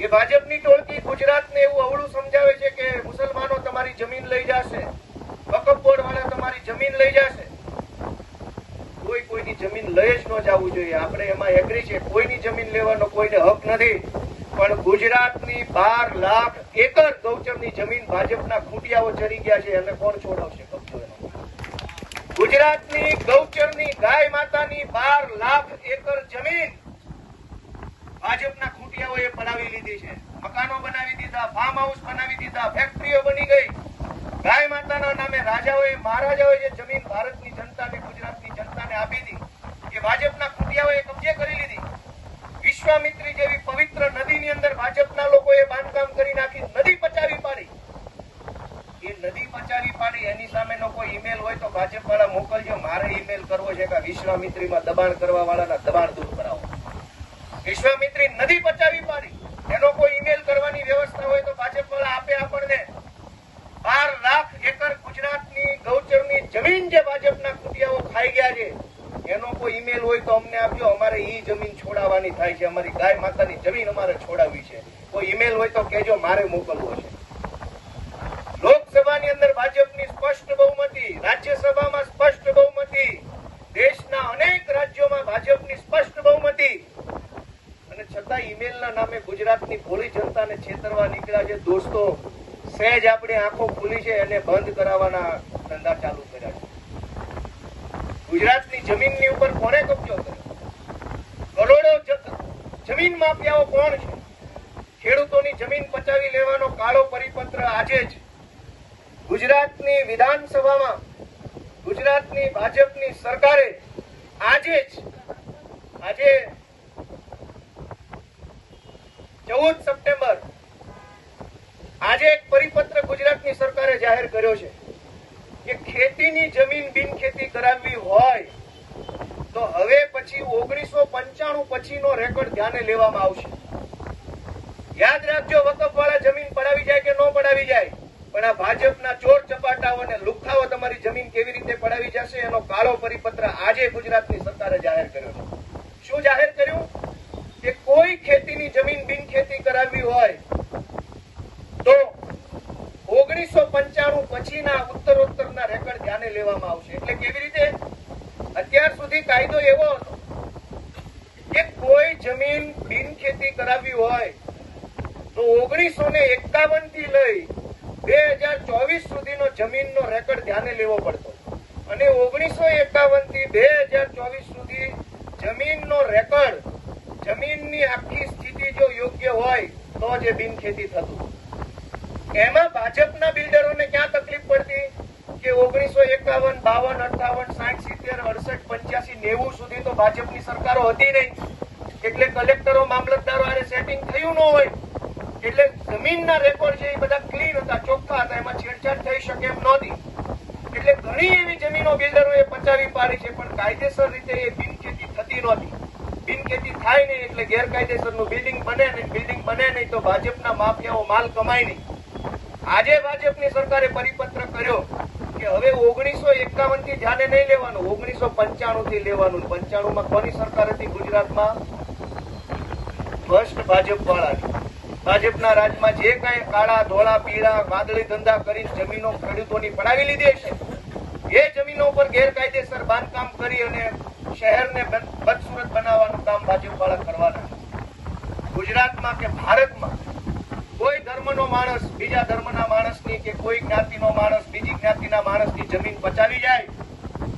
એ ભાજપની ટોળકી ગુજરાતને એવું અવળું સમજાવે છે કે મુસલમાનો તમારી જમીન લઈ જશે. વકફ બોર્ડ વાળા તમારી જમીન લઈ જશે. કોઈ કોઈની જમીન લઈ જ ન જવું જોઈએ. આપણે એમાં એગ્રી છે કોઈની જમીન લેવાનો કોઈને હક નથી. પણ ગુજરાતની બાર લાખ એકર ગૌચરની જમીન ભાજપના ખૂંટિયાઓ ચડી ગયા છે. અને કોણ છોડાવશે? કબજો એનો. ગુજરાતની ગૌચરની ગાય માતાની બાર લાખ એકર જમીન ભાજપના ખૂટિયાઓએ પડાવી લીધી છે. મકાનો બનાવી દીધા ફાર્મ હાઉસ બનાવી દીધા ફેક્ટરીઓ બની ગઈ. ગાય માતાના નામે રાજાઓએ, મહારાજાઓએ જે જમીન ભારતની જનતાને, ગુજરાતની જનતાને આપી હતી, એ ભાજપના ખૂંટિયાઓએ કબજે કરી લીધી. વિશ્વામિત્રી જેવી પવિત્ર નદીની અંદર ભાજપના લોકોએ બાંધકામ કરી નાખી, નદી પચાવી પાડી. એ નદી પચાવી પાડી, એની સામેનો કોઈ ઈમેલ હોય તો ભાજપ વાળા મોકલજો, મારે ઈમેલ કરવો છે કે વિશ્વામિત્રીમાં દબાણ કરવા વાળાના દબાણ દૂર વિશ્વામિત્રી નથી પચાવી પાડી. એનો કોઈ ઈમેલ કરવાની વ્યવસ્થા હોય તો ભાજપ વાળા આપે આપણને. બાર લાખ એકર ગુજરાતની ગૌચરની જમીન જે ભાજપના કુટિયાઓ ખાઈ ગયા છે, એનો કોઈ ઈમેલ હોય તો અમને આપજો. અમારે ઈ જમીન છોડાવવાની થાય છે. અમારી ગાય માતાની જમીન અમારે છોડાવવી છે. કોઈ ઈમેલ હોય તો કેજો મારે મોકલવો છે. લોકસભાની અંદર ભાજપની સ્પષ્ટ બહુમતી, રાજ્યસભામાં સ્પષ્ટ બહુમતી દેશના અનેક રાજ્યોમાં ભાજપની સ્પષ્ટ બહુમતી અને છતાં ઈમેલના નામે ગુજરાતની ભોળી જનતાને છેતરવા નીકળ્યા છે. દોસ્તો, સહેજ આપણી આંખો ખુલી છે એને બંધ કરાવવાના ધંધા ચાલુ કર્યા છે. ગુજરાતની જમીનની ઉપર કોને કબજો કર્યો? કરોડો જમીન માફિયાઓ કોણ છે? ખેડૂતોની જમીન પચાવી લેવાનો કાળો પરિપત્ર આજે જ ગુજરાતની વિધાનસભામાં, ગુજરાતની ભાજપની સરકારે આજે જ, આજે ચૌદ સપ્ટેમ્બર આજે એક પરિપત્ર ગુજરાતની સરકારે જાહેર કર્યો છે કે ખેતીની જમીન બિનખેતી કરાવવી હોય તો હવે પછી ઓગણીસો પંચાણું પછીનો રેકોર્ડ ધ્યાને લેવામાં આવશે. યાદ રાખજો વકફ વાળા જમીન પડાવી જાય કે ન પડાવી જાય, પણ આ ભાજપના ચોર ચપાટાઓ અને લુખાઓ તમારી જમીન કેવી રીતે પડાવી જશે એનો કાળો પરિપત્ર આજે ગુજરાતની સરકારે જાહેર કર્યો છે શું જાહેર કર્યું કે કોઈ ખેતીની જમીન બિનખેતી કરાવવી હોય, તો ઓગણીસો પંચાણું પછીના ઉત્તરોત્તરના રેકોર્ડ ધ્યાને લેવામાં આવશે. એટલે કેવી રીતે? અત્યાર સુધી કાયદો એવો હતો કે કોઈ જમીન બિનખેતી કરાવી હોય, તો ઓગણીસો ને એકાવનથી લઈ બે હજાર ચોવીસ સુધીનો જમીનનો રેકોર્ડ ધ્યાને લેવો પડતો. અને ઓગણીસો એકાવનથી બે હજાર ચોવીસ સુધી જમીનનો રેકોર્ડ, જમીનની આખી સ્થિતિ જો યોગ્ય હોય તો જે બિનખેતી થતું. એમાં ભાજપના બિલ્ડરોને ક્યાં તકલીફ પડતી? કે ઓગણીસો એકાવન, બાવન અઠાવન સાઠ, સિત્તેર, અડસઠ, પંચ્યાસી, નેવું સુધી તો ભાજપની સરકારો હતી નહીં. એટલે કલેક્ટરો, મામલતદારો આને સેટિંગ થયું ન હોય. એટલે જમીનના રેકોર્ડ છે એ બધા ક્લીન હતા, ચોખ્ખા હતા, એમાં છેડછાડ થઈ શકે એમ નહોતી. એટલે ઘણી એવી જમીનો બિલ્ડરોએ પચાવી પાડી છે, પણ કાયદેસર રીતે એ બિનખેતી થતી નહોતી. બિનખેતી થાય નહીં એટલે ગેરકાયદેસરનું બિલ્ડિંગ બને નહીં. બિલ્ડિંગ બને નહીં તો ભાજપના માફિયાઓ માલ કમાય નહીં. આજે ભાજપની સરકારે પરિપત્ર કર્યો કે હવે ઓગણીસો એકાવનથી જાને નહીં લેવાનું, ઓગણીસો પંચાણું થી લેવાનું. પંચાણું માં કોની સરકાર હતી ગુજરાતમાં? ફર્સ્ટ ભાજપ વાળાની ભાજપના રાજમાં જે કાંઈ કાળા ધોળા પીળા વાદળી ધંધા કરી જમીનો ખેડૂતોની પડાવી લીધી છે એ જમીનો ઉપર ગેરકાયદેસર બાંધકામ કરી અને શહેરને બદસુરત બનાવવાનું કામ ભાજપવાળા કરવાના ગુજરાતમાં કે ભારતમાં કોઈ ધર્મનો માણસ, બીજા ધર્મના માણસની કે કોઈ જ્ઞાતિનો માણસ, બીજી જ્ઞાતિના માણસની જમીન પચાવી જાય,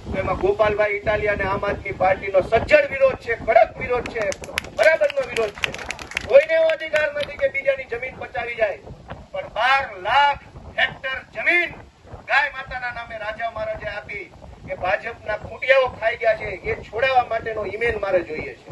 તો એમાં ગોપાલભાઈ ઇટાલિયા અને આમ આદમી પાર્ટીનો સજ્જડ વિરોધ છે, કડક વિરોધ છે બરાબરનો વિરોધ છે કોઈને એવો અધિકાર નથી કે બીજાની જમીન પચાવી જાય પણ બાર લાખ હેક્ટર જમીન ગાય માતાના નામે રાજા મહારાજે આપી એ ભાજપના ખૂંટિયાઓ ખાઈ ગયા છે એ છોડાવવા માટેનો ઈમેલ મારે જોઈએ છે.